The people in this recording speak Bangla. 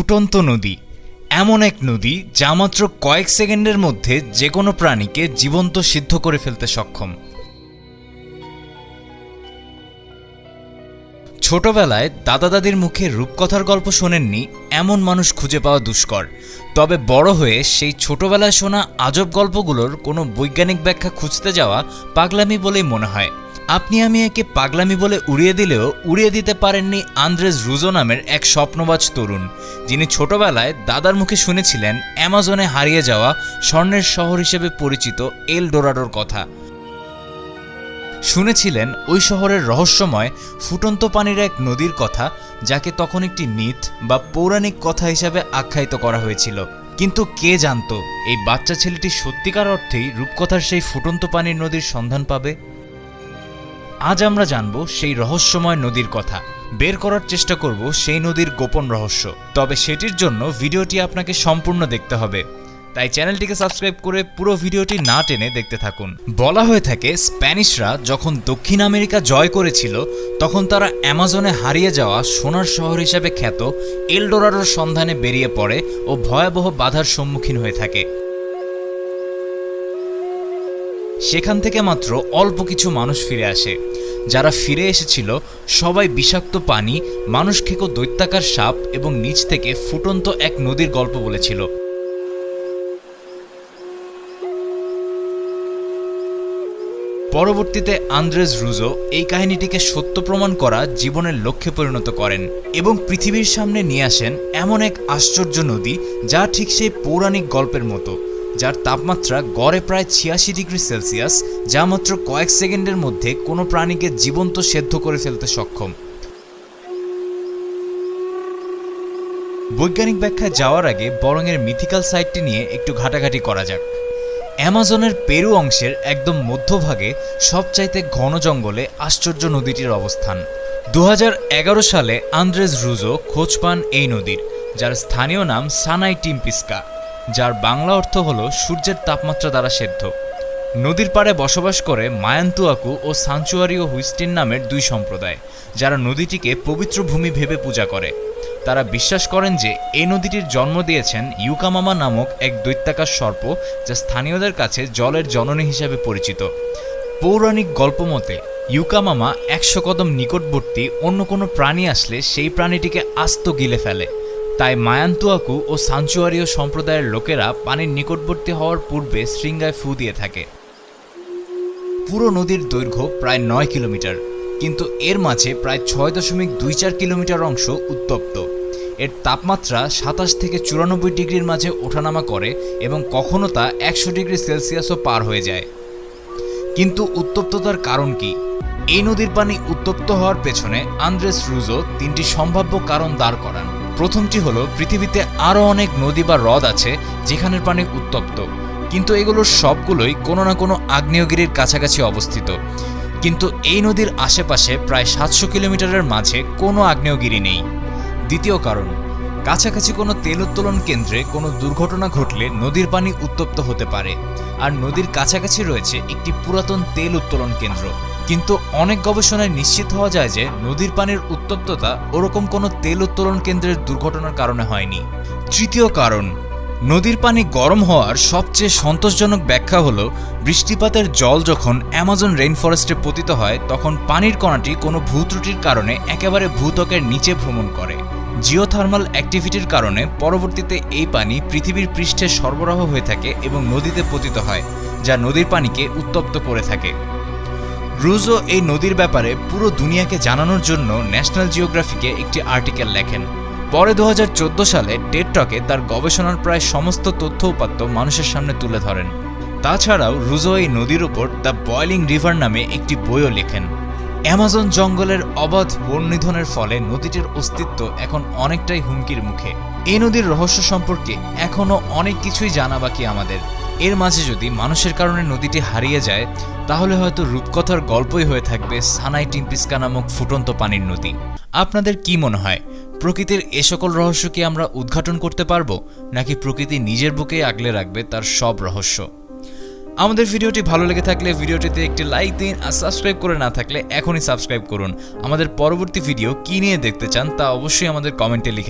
ফুটন্ত নদী। এমন এক নদী যা মাত্র কয়েক সেকেন্ডের মধ্যে যে কোনো প্রাণীকে জীবন্ত সিদ্ধ করে ফেলতে সক্ষম। ছোটবেলায় দাদা দাদির মুখে রূপকথার গল্প শোনেননি এমন মানুষ খুঁজে পাওয়া দুষ্কর। তবে বড় হয়ে সেই ছোটবেলায় শোনা আজব গল্পগুলোর কোনো বৈজ্ঞানিক ব্যাখ্যা খুঁজতে যাওয়া পাগলামি বলেই মনে হয়। আপনি আমি একে পাগলামি বলে উড়িয়ে দিলেও উড়িয়ে দিতে পারেননি আন্দ্রেস রুজো নামের এক স্বপ্নবাজ তরুণ, যিনি ছোটবেলায় দাদার মুখে শুনেছিলেন অ্যামাজনে হারিয়ে যাওয়া স্বর্ণের শহর হিসেবে পরিচিত এল ডোরাডোর কথা। শুনেছিলেন ওই শহরের রহস্যময় ফুটন্ত পানির এক নদীর কথা, যাকে তখন একটি মিথ বা পৌরাণিক কথা হিসাবে আখ্যায়িত করা হয়েছিল। কিন্তু কে জানতো, এই বাচ্চা ছেলেটি সত্যিকার অর্থেই রূপকথার সেই ফুটন্ত পানির নদীর সন্ধান পাবে? আজ আমরা জানব সেই রহস্যময় নদীর কথা। বের করার চেষ্টা করব সেই নদীর গোপন রহস্য। তবে সেটির জন্য ভিডিওটি আপনাকে সম্পূর্ণ দেখতে হবে। তাই চ্যানেলটিকে সাবস্ক্রাইব করে পুরো ভিডিওটি না টেনে দেখতে থাকুন। বলা হয়ে থাকে, স্প্যানিশরা যখন দক্ষিণ আমেরিকা জয় করেছিল, তখন তারা অ্যামাজনে হারিয়ে যাওয়া সোনার শহর হিসেবে খ্যাত এলডোরাডোর সন্ধানে বেরিয়ে পড়ে ও ভয়াবহ বাধার সম্মুখীন হয়ে থাকে। সেখান থেকে মাত্র অল্প কিছু মানুষ ফিরে আসে। যারা ফিরে এসেছিল, সবাই বিষাক্ত পানি, মানুষ খেকো দৈত্যাকার সাপ এবং নিচ থেকে ফুটন্ত এক নদীর গল্প বলেছিল। পরবর্তীতে আন্দ্রেজ রুজো এই কাহিনীটিকে সত্য প্রমাণ করা জীবনের লক্ষ্যে পরিণত করেন এবং পৃথিবীর সামনে নিয়ে আসেন এমন এক আশ্চর্য নদী যা ঠিক সেই পৌরাণিক গল্পের মতো। যার তাপমাত্রা গড়ে প্রায় ছিয়াশি ডিগ্রি সেলসিয়াস, যা মাত্র কয়েক সেকেন্ডের মধ্যে কোনো প্রাণীকে জীবন্ত সেদ্ধ করে ফেলতে সক্ষম। বৈজ্ঞানিক ব্যাখ্যায় যাওয়ার আগে বরং এর মিথিক্যাল সাইটটি নিয়ে একটু ঘাটাঘাটি করা যাক। অ্যামাজনের পেরু অংশের একদম মধ্যভাগে সবচাইতে ঘন জঙ্গলে আশ্চর্য নদীটির অবস্থান। দু হাজার এগারো সালে আন্দ্রেজ রুজো খোঁজ পান এই নদীর, যার স্থানীয় নাম সানাই টিম্পিস্কা। যার বাংলা অর্থ হল সূর্যের তাপমাত্রা দ্বারা সেদ্ধ। নদীর পাড়ে বসবাস করে মায়ান্তুয়াকু ও সাঞ্চুয়ারি ও হুইস্টিন নামের দুই সম্প্রদায়, যারা নদীটিকে পবিত্র ভূমি ভেবে পূজা করে। তারা বিশ্বাস করেন যে এই নদীটির জন্ম দিয়েছেন ইউকামামা নামক এক দৈত্যাকার সর্প, যা স্থানীয়দের কাছে জলের জননী হিসাবে পরিচিত। পৌরাণিক গল্প মতে, ইউকামামা একশো কদম নিকটবর্তী অন্য কোনো প্রাণী আসলে সেই প্রাণীটিকে আস্ত গিলে ফেলে। তাই মায়ান্তুয়াকু ও সাঞ্চুয়ারিও সম্প্রদায়ের লোকেরা পানির নিকটবর্তী হওয়ার পূর্বে শৃঙ্গায় ফু দিয়ে থাকে। পুরো নদীর দৈর্ঘ্য প্রায় নয় কিলোমিটার, কিন্তু এর মাঝে প্রায় ছয় দশমিক দুই চার কিলোমিটার অংশ উত্তপ্ত। এর তাপমাত্রা সাতাশ থেকে চুরানব্বই ডিগ্রির মাঝে ওঠানামা করে এবং কখনো তা একশো ডিগ্রি সেলসিয়াসও পার হয়ে যায়। কিন্তু উত্তপ্ততার কারণ কি? এই নদীর পানি উত্তপ্ত হওয়ার পেছনে আন্দ্রেস রুজো তিনটি সম্ভাব্য কারণ দাঁড় করান। প্রথমটি হলো, পৃথিবীতে আরও অনেক নদী বা হ্রদ আছে যেখানের পানি উত্তপ্ত। কিন্তু এগুলোর সবগুলোই কোনো না কোনো আগ্নেয়গিরির কাছাকাছি অবস্থিত। কিন্তু এই নদীর আশেপাশে প্রায় সাতশো কিলোমিটারের মাঝে কোনো আগ্নেয়গিরি নেই। দ্বিতীয় কারণ, কাছাকাছি কোনো তেল উত্তোলন কেন্দ্রে কোনো দুর্ঘটনা ঘটলে নদীর পানি উত্তপ্ত হতে পারে। আর নদীর কাছাকাছি রয়েছে একটি পুরাতন তেল উত্তোলন কেন্দ্র। কিন্তু অনেক গবেষণায় নিশ্চিত হওয়া যায় যে নদীর পানির উত্তপ্ততা ওরকম কোনো তেল উত্তোলন কেন্দ্রের দুর্ঘটনার কারণে হয়নি। তৃতীয় কারণ, নদীর পানি গরম হওয়ার সবচেয়ে সন্তোষজনক ব্যাখ্যা হল, বৃষ্টিপাতের জল যখন অ্যামাজন রেইন ফরেস্টে পতিত হয়, তখন পানির কণাটি কোনো ভূত্রুটির কারণে একেবারে ভূত্বকের নিচে ভ্রমণ করে। জিওথার্মাল অ্যাক্টিভিটির কারণে পরবর্তীতে এই পানি পৃথিবীর পৃষ্ঠে সরবরাহ হয়ে থাকে এবং নদীতে পতিত হয়, যা নদীর পানিকে উত্তপ্ত করে থাকে। রুজো এই নদীর ব্যাপারে পুরো দুনিয়াকে জানানোর জন্য ন্যাশনাল জিওগ্রাফিকে একটি আর্টিকেল লেখেন। পরে দু হাজার চোদ্দ সালে টেটটকে তার গবেষণার প্রায় সমস্ত তথ্য উপাত্ত মানুষের সামনে তুলে ধরেন। তাছাড়াও রুজো এই নদীর উপর দ্য বয়লিং রিভার নামে একটি বইও লেখেন। অ্যামাজন জঙ্গলের অবাধ বন নিধনের ফলে নদীটির অস্তিত্ব এখন অনেকটাই হুমকির মুখে। এই নদীর রহস্য সম্পর্কে এখনও অনেক কিছুই জানা বাকি আমাদের। এর মাঝে যদি মানুষের কারণে নদীটি হারিয়ে যায়, তাহলে হয়তো রূপকথার গল্পই হয়ে থাকবে সানাই টিম্পিস্কা নামক ফুটন্ত পানির নদী। আপনাদের কি মনে হয়, প্রকৃতির এ সকল রহস্য কি আমরা উদ্ঘাটন করতে পারব, নাকি প্রকৃতি নিজের বুকেই আগলে রাখবে তার সব রহস্য? আমাদের ভিডিওটি ভালো লেগে থাকলে ভিডিওটিতে একটি লাইক দিন, আর সাবস্ক্রাইব করে না থাকলে এখনই সাবস্ক্রাইব করুন। আমাদের পরবর্তী ভিডিও কী নিয়ে দেখতে চান তা অবশ্যই আমাদের কমেন্টে লিখে